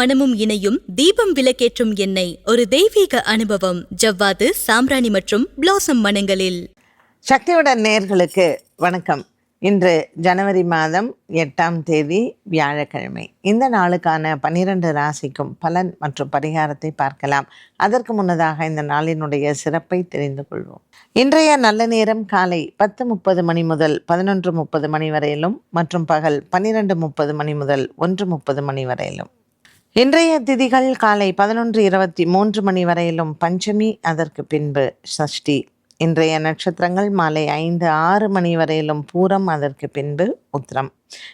மனமும் இணையும் தீபம் விளக்கேற்றும் எண்ணெய் ஒரு தெய்வீக அனுபவம். ஜவ்வாது சாம்ராணி மற்றும் பிளாசம் மனங்களில். சக்தியுடன் நேர்களுக்கு வணக்கம். இன்று ஜனவரி மாதம் எட்டாம் தேதி வியாழக்கிழமை. இந்த நாளுக்கான பன்னிரண்டு ராசிக்கும் பலன் மற்றும் பரிகாரத்தை பார்க்கலாம். அதற்கு முன்னதாக இந்த நாளினுடைய சிறப்பை தெரிந்து கொள்வோம். இன்றைய நல்ல நேரம் காலை பத்து முப்பது மணி முதல் பதினொன்று முப்பது மணி வரையிலும் மற்றும் பகல் பன்னிரெண்டு முப்பது மணி முதல் ஒன்று முப்பது மணி வரையிலும். இன்றைய திதிகள் காலை பதினொன்று இருபத்தி மூன்று மணி வரையிலும் பஞ்சமி அதற்கு பின்பு சஷ்டி. இன்றைய நட்சத்திரங்கள் மாலை ஐந்து ஆறு மணி வரையிலும் பூரம் அதற்கு பின்பு உத்திரம்.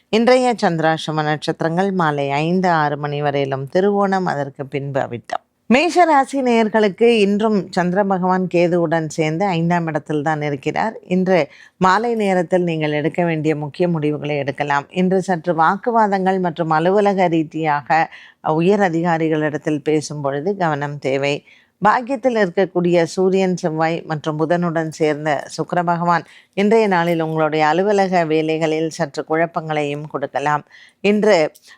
இன்றைய சந்திராசிரம நட்சத்திரங்கள் மாலை ஐந்து ஆறு மணி வரையிலும் திருவோணம் அதற்கு பின்பு அவிட்டம். மேஷ ராசி நேயர்களுக்கு இன்றும் சந்திர பகவான் கேதுவுடன் சேர்ந்து ஐந்தாம் இடத்தில் தான் இருக்கிறார். இன்று மாலை நேரத்தில் நீங்கள் எடுக்க வேண்டிய முக்கிய முடிவுகளை எடுக்கலாம். இன்று சற்று வாக்குவாதங்கள் மற்றும் அலுவலக ரீதியாக உயர் அதிகாரிகளிடத்தில் பேசும் பொழுது கவனம் தேவை. பாக்கியத்தில் இருக்கக்கூடிய சூரியன் செவ்வாய் மற்றும் புதனுடன் சேர்ந்த சுக்கர பகவான் இன்றைய நாளில் உங்களுடைய அலுவலக வேலைகளில் சற்று குழப்பங்களையும் கொடுக்கலாம். இன்று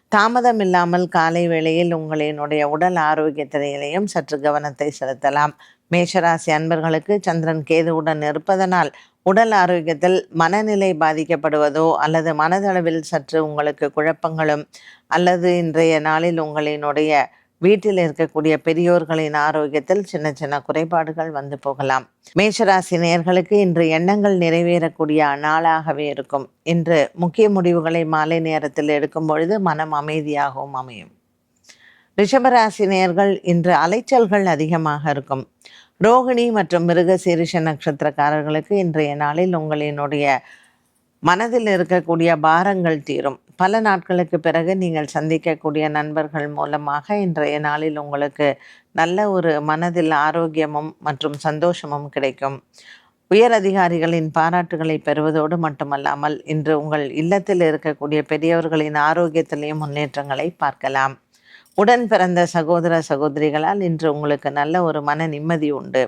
தாமதம் இல்லாமல் காலை வேளையில் உங்களினுடைய உடல் ஆரோக்கியத்திலேயும் சற்று கவனத்தை செலுத்தலாம். மேஷராசி அன்பர்களுக்கு சந்திரன் கேதுவுடன் இருப்பதனால் உடல் ஆரோக்கியத்தில் மனநிலை பாதிக்கப்படுவதோ அல்லது மனதளவில் சற்று உங்களுக்கு குழப்பங்களும் அல்லது இன்றைய நாளில் உங்களினுடைய வீட்டில் இருக்கக்கூடிய பெரியோர்களின் ஆரோக்கியத்தில் சின்ன சின்ன குறைபாடுகள் வந்து போகலாம். மேஷராசி நேர்களுக்கு இன்று எண்ணங்கள் நிறைவேறக்கூடிய நாளாகவே இருக்கும். இன்று முக்கிய முடிவுகளை மாலை நேரத்தில் எடுக்கும் பொழுது மனம் அமைதியாகவும் அமையும். ரிஷபராசி நேர்கள் இன்று அலைச்சல்கள் அதிகமாக இருக்கும். ரோகிணி மற்றும் மிருக சீரிஷ நட்சத்திரக்காரர்களுக்கு இன்றைய நாளில் உங்களினுடைய மனதில் இருக்கக்கூடிய பாரங்கள் தீரும். பல நாட்களுக்கு பிறகு நீங்கள் சந்திக்கக்கூடிய நண்பர்கள் மூலமாக இன்றைய நாளில் உங்களுக்கு நல்ல ஒரு மனதில் ஆரோக்கியமும் மற்றும் சந்தோஷமும் கிடைக்கும். உயர் அதிகாரிகளின் பாராட்டுகளை பெறுவதோடு மட்டுமல்லாமல் இன்று உங்கள் இல்லத்தில் இருக்கக்கூடிய பெரியவர்களின் ஆரோக்கியத்திலேயும் முன்னேற்றங்களை பார்க்கலாம். உடன் பிறந்த சகோதர சகோதரிகளால் இன்று உங்களுக்கு நல்ல ஒரு மன நிம்மதி உண்டு.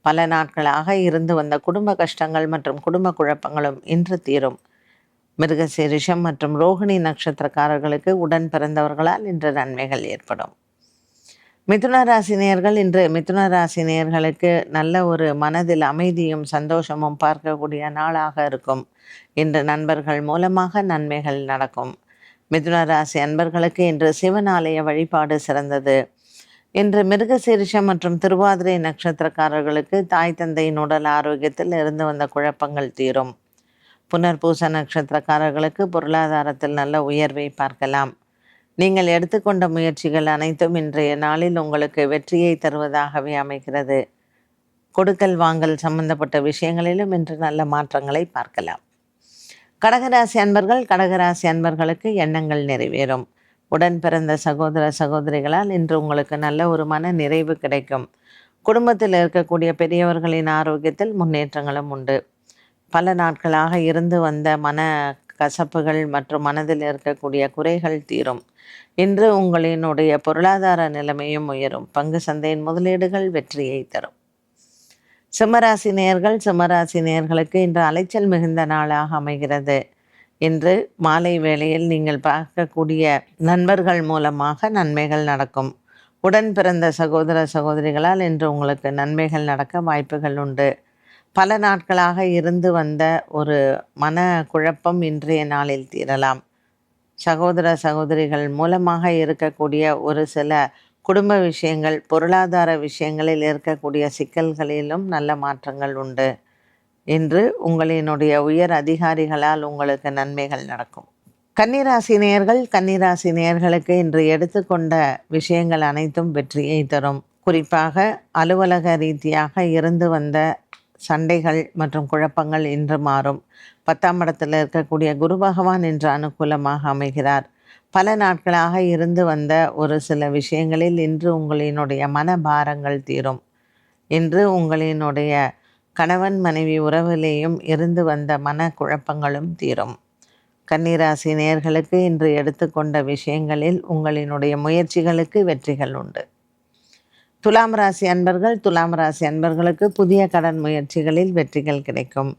பல நாட்களாக இருந்து வந்த குடும்ப கஷ்டங்கள் மற்றும் குடும்ப குழப்பங்களும் இன்று தீரும். மிருகசீரிஷம் மற்றும் ரோகிணி நட்சத்திரக்காரர்களுக்கு உடன் பிறந்தவர்களால் இன்று நன்மைகள் ஏற்படும். மிதுன ராசினியர்கள் இன்று மிதுன ராசினியர்களுக்கு நல்ல ஒரு மனதில் அமைதியும் சந்தோஷமும் பார்க்கக்கூடிய நாளாக இருக்கும். இன்று நண்பர்கள் மூலமாக நன்மைகள் நடக்கும். மிதுன ராசி அன்பர்களுக்கு இன்று சிவன் ஆலய வழிபாடு சிறந்தது. இன்று மிருகசீரிஷம் மற்றும் திருவாதிரை நட்சத்திரக்காரர்களுக்கு தாய் தந்தையின் உடல் ஆரோக்கியத்தில் இருந்து வந்த குழப்பங்கள் தீரும். புனர்பூச நட்சத்திரக்காரர்களுக்கு பொருளாதாரத்தில் நல்ல உயர்வை பார்க்கலாம். நீங்கள் எடுத்துக்கொண்ட முயற்சிகள் அனைத்தும் இன்றைய நாளில் உங்களுக்கு வெற்றியை தருவதாகவே அமைகிறது. கொடுக்கல் வாங்கல் சம்பந்தப்பட்ட விஷயங்களிலும் இன்று நல்ல மாற்றங்களை பார்க்கலாம். கடகராசி அன்பர்கள் கடகராசி அன்பர்களுக்கு எண்ணங்கள் நிறைவேறும். உடன் பிறந்த சகோதர சகோதரிகளால் இன்று உங்களுக்கு நல்ல ஒரு மன நிறைவு கிடைக்கும். குடும்பத்தில் இருக்கக்கூடிய பெரியவர்களின் ஆரோக்கியத்தில் முன்னேற்றங்களும் உண்டு. பல நாட்களாக இருந்து வந்த மன கசப்புகள் மற்றும் மனதில் இருக்கக்கூடிய குறைகள் தீரும். இன்று உங்களினுடைய பொருளாதார நிலைமையும் உயரும். பங்கு சந்தையின் முதலீடுகள் வெற்றியை தரும். சிம்மராசி நேர்கள் சிம்மராசி நேர்களுக்கு இன்று அலைச்சல் மிகுந்த நாளாக அமைகிறது. இன்று மாலை வேளையில் நீங்கள் பார்க்கக்கூடிய நண்பர்கள் மூலமாக நன்மைகள் நடக்கும். உடன் பிறந்த சகோதர சகோதரிகளால் இன்று உங்களுக்கு நன்மைகள் நடக்க வாய்ப்புகள் உண்டு. பல நாட்களாக இருந்து வந்த ஒரு மன குழப்பம் இன்றைய நாளில் தீரலாம். சகோதர சகோதரிகள் மூலமாக இருக்கக்கூடிய ஒரு சில குடும்ப விஷயங்கள் பொருளாதார விஷயங்களில் இருக்கக்கூடிய சிக்கல்களிலும் நல்ல மாற்றங்கள் உண்டு இன்று உங்களினுடைய உயர் அதிகாரிகளால் உங்களுக்கு நன்மைகள் நடக்கும். கன்னிராசி நேயர்கள் கன்னிராசி நேயர்களுக்கு இன்று எடுத்துக்கொண்ட விஷயங்கள் அனைத்தும் வெற்றியை தரும். குறிப்பாக அலுவலக ரீதியாக இருந்து வந்த சண்டைகள் மற்றும் குழப்பங்கள் இன்று மாறும். பத்தாம் இடத்தில் இருக்கக்கூடிய குரு பகவான் இன்று அனுகூலமாக அமைகிறார். பல நாட்களாக இருந்து வந்த ஒரு சில விஷயங்களில் இன்று உங்களினுடைய மனபாரங்கள் தீரும். இன்று உங்களினுடைய கணவன் மனைவி உறவிலேயும் இருந்து வந்த மன குழப்பங்களும் தீரும். கன்னிராசி நேர்களுக்கு இன்று எடுத்துக்கொண்ட விஷயங்களில் உங்களினுடைய முயற்சிகளுக்கு வெற்றிகள் உண்டு. துலாம் ராசி அன்பர்கள் துலாம் ராசி அன்பர்களுக்கு புதிய கடன் முயற்சிகளில் வெற்றிகள் கிடைக்கும்.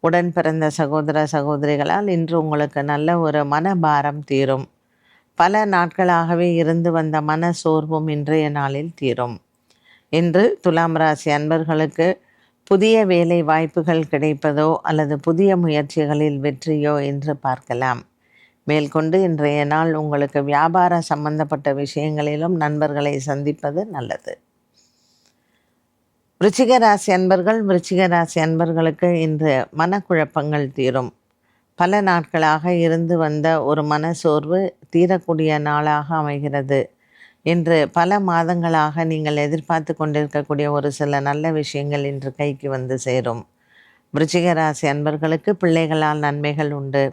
உடன் பிறந்த சகோதர சகோதரிகளால் இன்று உங்களுக்கு நல்ல ஒரு மனபாரம் தீரும். பல நாட்களாகவே இருந்து வந்த மன சோர்வும் இன்றைய நாளில் தீரும். இன்று துலாம் ராசி அன்பர்களுக்கு புதிய வேலை வாய்ப்புகள் கிடைப்பதோ அல்லது புதிய முயற்சிகளில் வெற்றியோ என்று பார்க்கலாம். மேற்கொண்டு இன்றைய நாள் உங்களுக்கு வியாபார சம்பந்தப்பட்ட விஷயங்களிலும் நண்பர்களை சந்திப்பது நல்லது. விருச்சிக ராசி அன்பர்கள் விருச்சிக ராசி அன்பர்களுக்கு இன்று மனக்குழப்பங்கள் தீரும். பல நாட்களாக இருந்து வந்த ஒரு மன சோர்வு தீரக்கூடிய நாளாக அமைகிறது. இன்று பல மாதங்களாக நீங்கள் எதிர்பார்த்து கொண்டிருக்கக்கூடிய ஒரு சில நல்ல விஷயங்கள் இன்று கைக்கு வந்து சேரும். விருச்சிக ராசி அன்பர்களுக்கு பிள்ளைகளால் நன்மைகள் உண்டு.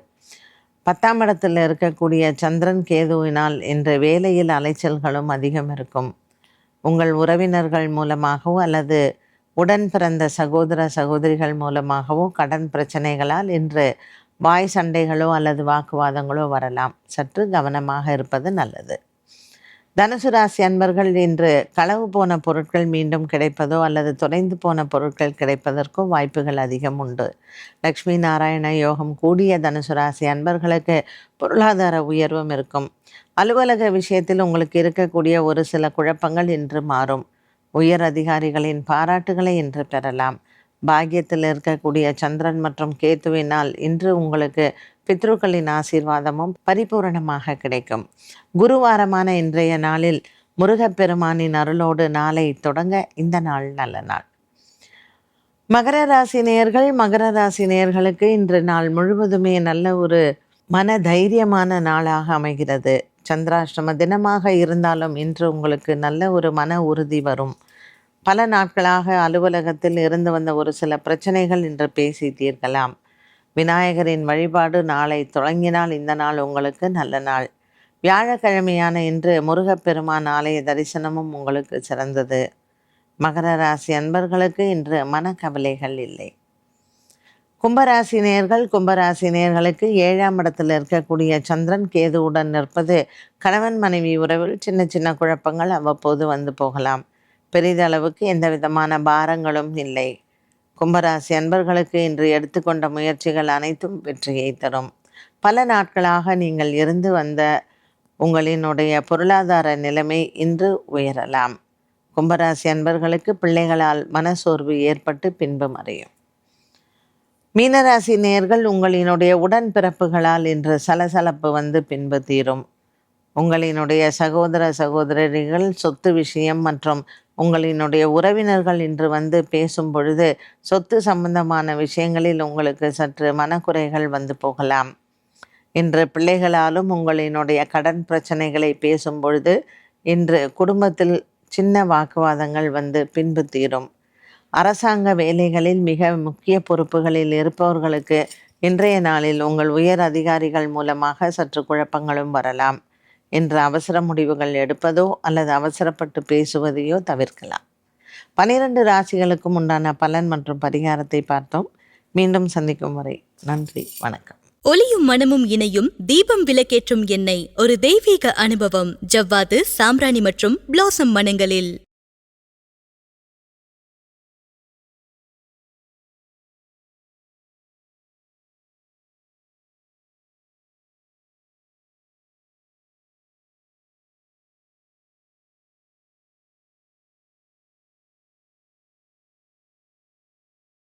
பத்தாம் இடத்தில் இருக்கக்கூடிய சந்திரன் கேதுவினால் இன்று வேலையில் அலைச்சல்களும் அதிகம் இருக்கும். உங்கள் உறவினர்கள் மூலமாகவோ அல்லது உடன் பிறந்த சகோதர சகோதரிகள் மூலமாகவோ கடன் பிரச்சனைகளால் இன்று வாய் சண்டைகளோ அல்லது வாக்குவாதங்களோ வரலாம். சற்று கவனமாக இருப்பது நல்லது. தனுசு ராசி அன்பர்கள் இன்று களவு போன பொருட்கள் மீண்டும் கிடைப்பதோ அல்லது தொலைந்து போன பொருட்கள் கிடைப்பதற்கோ வாய்ப்புகள் அதிகம் உண்டு. லக்ஷ்மி நாராயண யோகம் கூடிய தனுசு ராசி அன்பர்களுக்கு பொருளாதார உயர்வும் இருக்கும். அலுவலக விஷயத்தில் உங்களுக்கு இருக்கக்கூடிய ஒரு சில குழப்பங்கள் இன்று மாறும். உயர் அதிகாரிகளின் பாராட்டுகளை இன்று பெறலாம். பாக்கியத்தில் இருக்கக்கூடிய சந்திரன் மற்றும் கேத்துவினால் இன்று உங்களுக்கு பித்ருக்களின் ஆசீர்வாதமும் பரிபூரணமாக கிடைக்கும். குருவாரமான இன்றைய நாளில் முருகப்பெருமானின் அருளோடு நாளை தொடங்க இந்த நாள் நல்ல நாள். மகர ராசி நேயர்கள் மகர ராசி நேயர்களுக்கு இன்று நாள் முழுவதுமே நல்ல ஒரு மன தைரியமான நாளாக அமைகிறது. சந்திராஷ்டம தினமாக இருந்தாலும் இன்று உங்களுக்கு நல்ல ஒரு மன உறுதி வரும். பல நாட்களாக அலுவலகத்தில் இருந்து வந்த ஒரு சில பிரச்சனைகள் இன்று பேசி தீர்க்கலாம் விநாயகரின் வழிபாடு நாளை தொடங்கினால் இந்த நாள் உங்களுக்கு நல்ல நாள். வியாழக்கிழமையான இன்று முருகப்பெருமான் ஆலய தரிசனமும் உங்களுக்கு சிறந்தது. மகர ராசி அன்பர்களுக்கு இன்று மனக்கவலைகள் இல்லை. கும்பராசி நேர்கள் கும்பராசி நேர்களுக்கு ஏழாம் இடத்தில் இருக்கக்கூடிய சந்திரன் கேதுவுடன் நிற்பது கணவன் மனைவி உறவில் சின்ன சின்ன குழப்பங்கள் அவ்வப்போது வந்து போகலாம். பெரிதளவுக்கு எந்த விதமான பாரங்களும் இல்லை. கும்பராசி அன்பர்களுக்கு இன்று எடுத்துக்கொண்ட முயற்சிகள் அனைத்தும் வெற்றியை தரும். பல நாட்களாக நீங்கள் இருந்து வந்த உங்களினுடைய பொருளாதார நிலைமை இன்று உயரலாம். கும்பராசி அன்பர்களுக்கு பிள்ளைகளால் மனசோர்வு ஏற்பட்டு பின்பு மறையும். மீனராசி நேர்கள் உங்களினுடைய உடன்பிறப்புகளால் இன்று சலசலப்பு வந்து பின்பு தீரும். உங்களினுடைய சகோதர சகோதரிகள் சொத்து விஷயம் மற்றும் உங்களினுடைய உறவினர்கள் இன்று வந்து பேசும் பொழுது சொத்து சம்பந்தமான விஷயங்களில் உங்களுக்கு சற்று மனக்குறைகள் வந்து போகலாம். இன்று பிள்ளைகளாலும் உங்களினுடைய கடன் பிரச்சனைகளை பேசும் பொழுது இன்று குடும்பத்தில் சின்ன வாக்குவாதங்கள் வந்து பின்பு தீரும். அரசாங்க வேலைகளில் மிக முக்கிய பொறுப்புகளில் இருப்பவர்களுக்கு இன்றைய நாளில் உங்கள் உயர் அதிகாரிகள் மூலமாக சற்று குழப்பங்களும் வரலாம். என்ற அவசர முடிவுகள் எடுப்பதோ அல்லது அவசரப்பட்டு பேசுவதையோ தவிர்க்கலாம். பனிரெண்டு ராசிகளுக்கும் உண்டான பலன் மற்றும் பரிகாரத்தை பார்த்தோம். மீண்டும் சந்திக்கும் வரை நன்றி வணக்கம். ஒளியும் மனமும் இணையும் தீபம் விளக்கேற்றும் எண்ணெய் ஒரு தெய்வீக அனுபவம் ஜவ்வாது சாம்ராணி மற்றும் பிளாசம் மனங்களில்